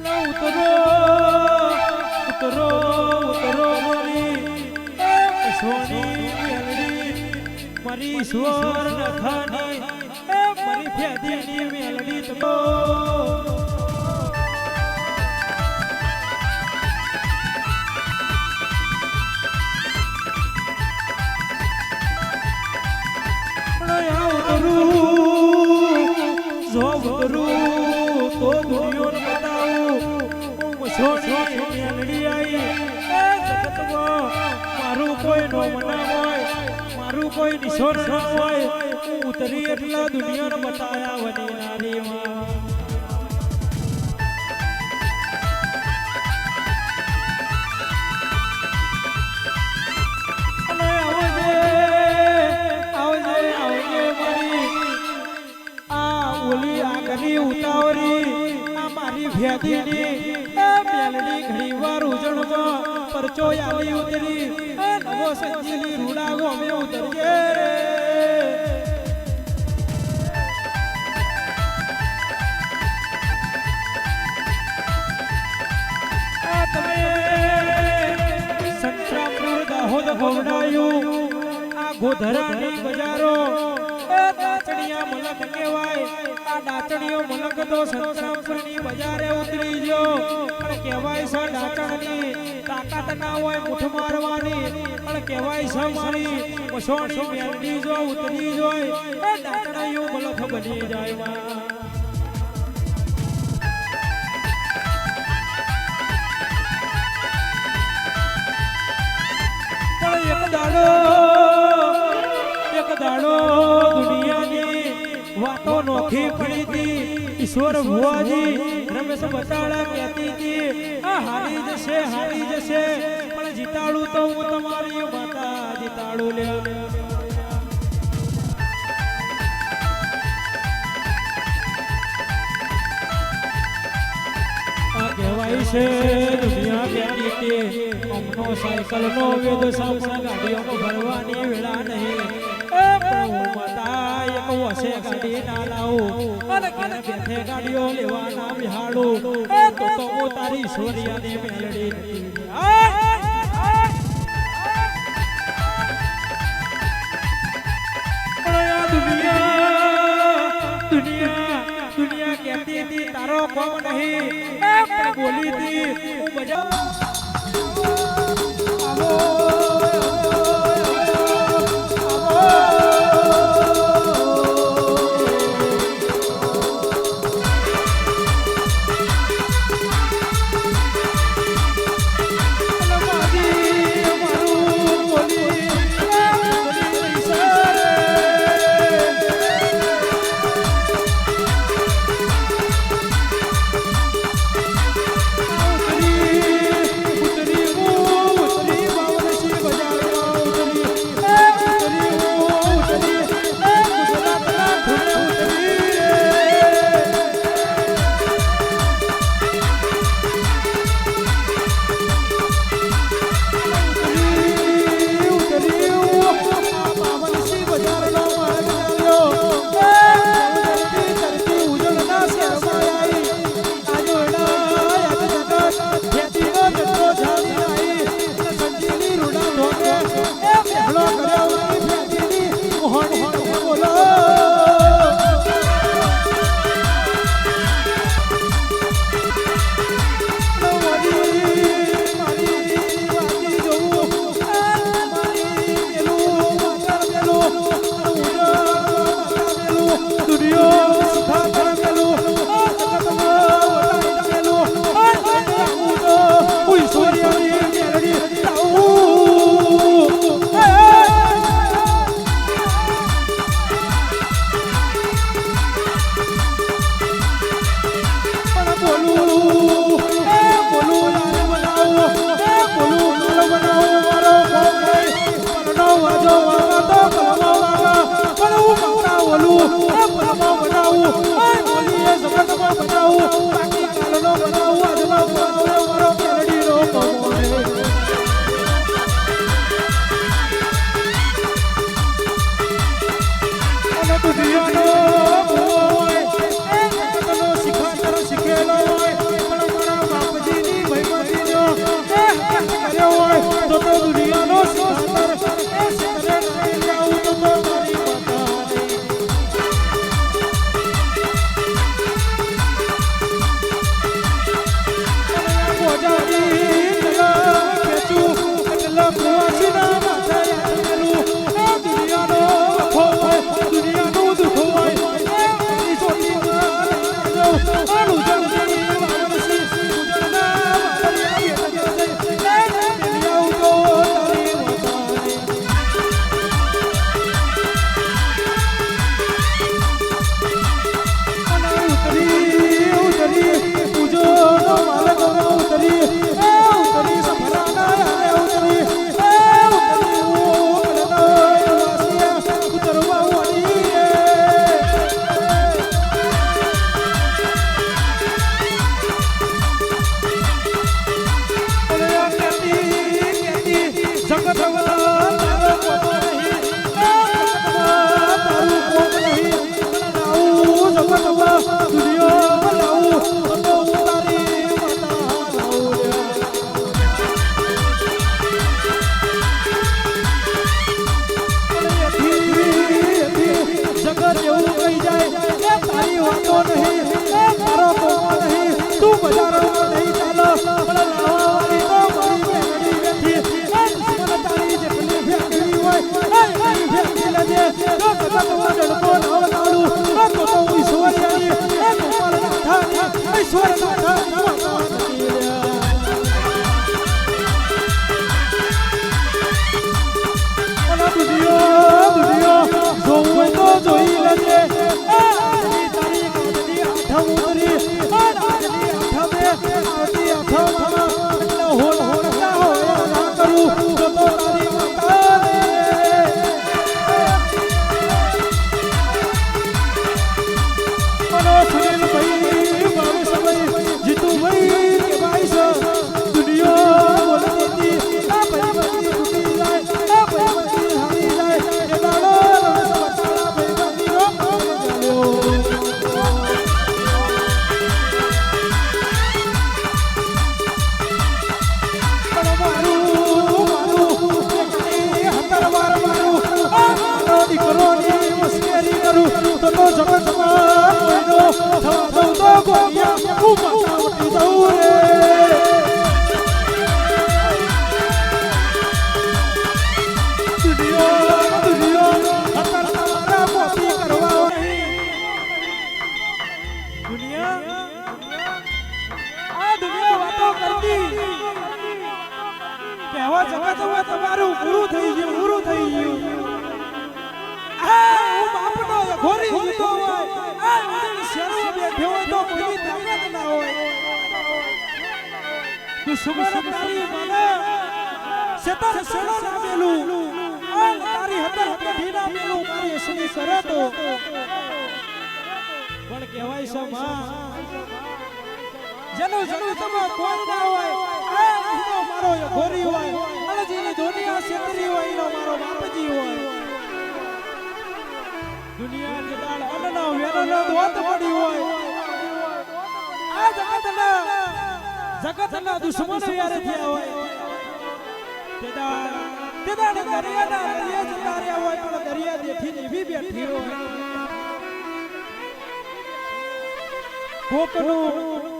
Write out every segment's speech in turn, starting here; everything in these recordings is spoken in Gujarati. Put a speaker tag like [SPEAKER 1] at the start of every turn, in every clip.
[SPEAKER 1] ઉતરો ઉતરો ઉતરો મારી સોની મેલડી મારી સ્વર નખાની એ મારી ફેદીની મેલડી તો. સોની મેલડી આઈ એ જગતમાં મારું કોઈ નો મના હોય મારું કોઈ નિશોન ન હોય. ઉતરી એટલા દુનિયાને બતાયા વની નારીમાં અને આલી ઉતરી. એ નવો સંજીલી રૂડા ગોમે ઉતરજે રે. આ તમે સંતરામપુર દાહોદ ભવડાયું આ ગોધરાની બજારો દાચણિયા મલક કહેવાય. આ દાચણીયો મલક તો સંતરામપુરની બજારે ઉતરી ગયો. પણ કહેવાય છે દાચણની તાકાત ના હોય મુઠ મારવાની. પણ કહેવાય છે મારી મસોણી મેલડી જો ઉતરી જોય, એ દાચણીયો મલક બની જાય માં નોખી પડી હતી ઈશ્વર ભુવાજી રમેશ બટાળા કહેતી હતી આ હારી જશે હારી જશે, પણ જીતાડું તો હું તમારી માતા જીતાડું લે કહેવાય છે, દુનિયા બેઠી કે અમનો સાયકલ નો વેદ સાપણ ગાડીઓમાં ભરવાની વેળા નહીં. માતા એક વસે ગાડી ના લાવું અને ઘરે બેઠે ગાડીઓ બિહાડું એ તો તો હું તારી તારો કોમ નહીં. બોલી હતી હું બજાવ તારી મને. શેતર શેરો ના મેલું આ તારી હતર કઢી ના મારી અસલી શરતો. પણ કહેવાય છે, માં ના હોય, આ એનો મારો એ ગોરી હોય અને જેની દુનિયા છેતરી હોય મારો બાપજી પડી હોય. જગતના દુશ્મન યારે થયા હોય. તેદા તેદા દરિયાના દરિયા જતા રહ્યા હોય, પણ દરિયા દેઠીને એવી બેઠી હોય. કોકનું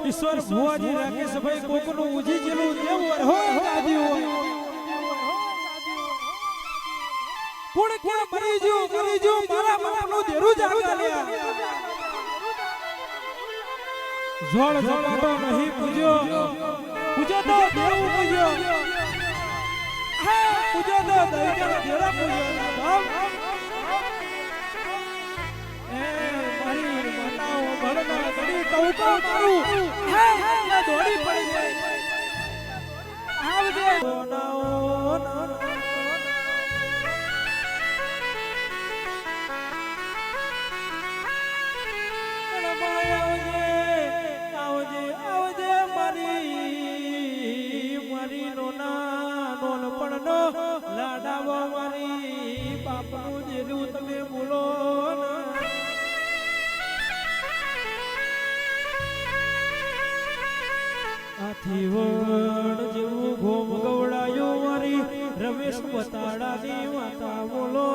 [SPEAKER 1] ઈશ્વર ભુવાજી રાકેશભાઈ કોકનું ઉજી જેલું દેવ વર હોય દાદી હોય. કોણ કોણ મરી જો મરી જો મારા બાપનું જોડ ઝપાટો નહીં પૂજ્યો. પૂજો તો દેવ પૂજ્યો. હા પૂજો તો દૈત્ય દેરા પૂજ્યો. એ મારી માતાઓ ભણના ઘડી ટહુકો મારું હે હે દોડી પડી જાય. આવજે. સોનાઓ ના વણ જેવું ઘોમ ગવડાયો મારી રમેશ બતાડાની માતા બોલો.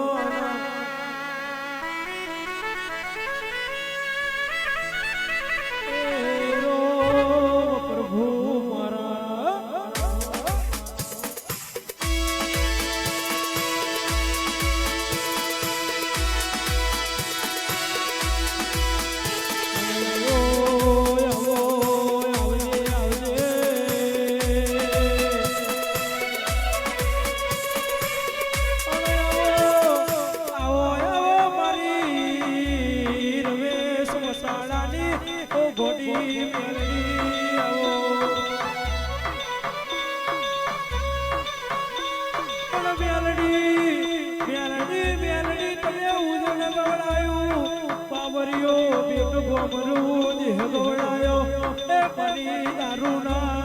[SPEAKER 1] ગોમરું દેહ દોડાયો એ પરી દારૂ ના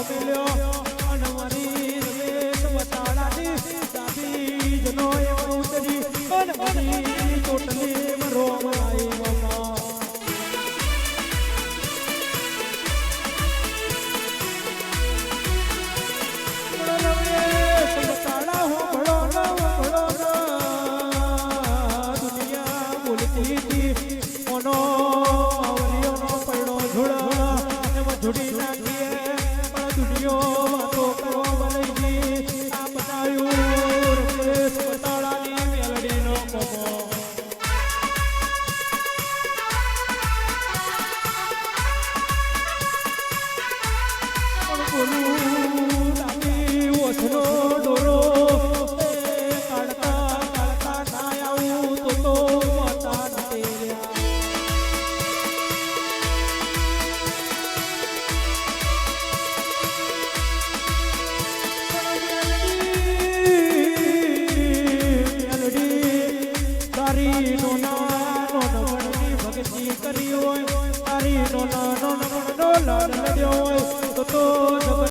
[SPEAKER 1] ono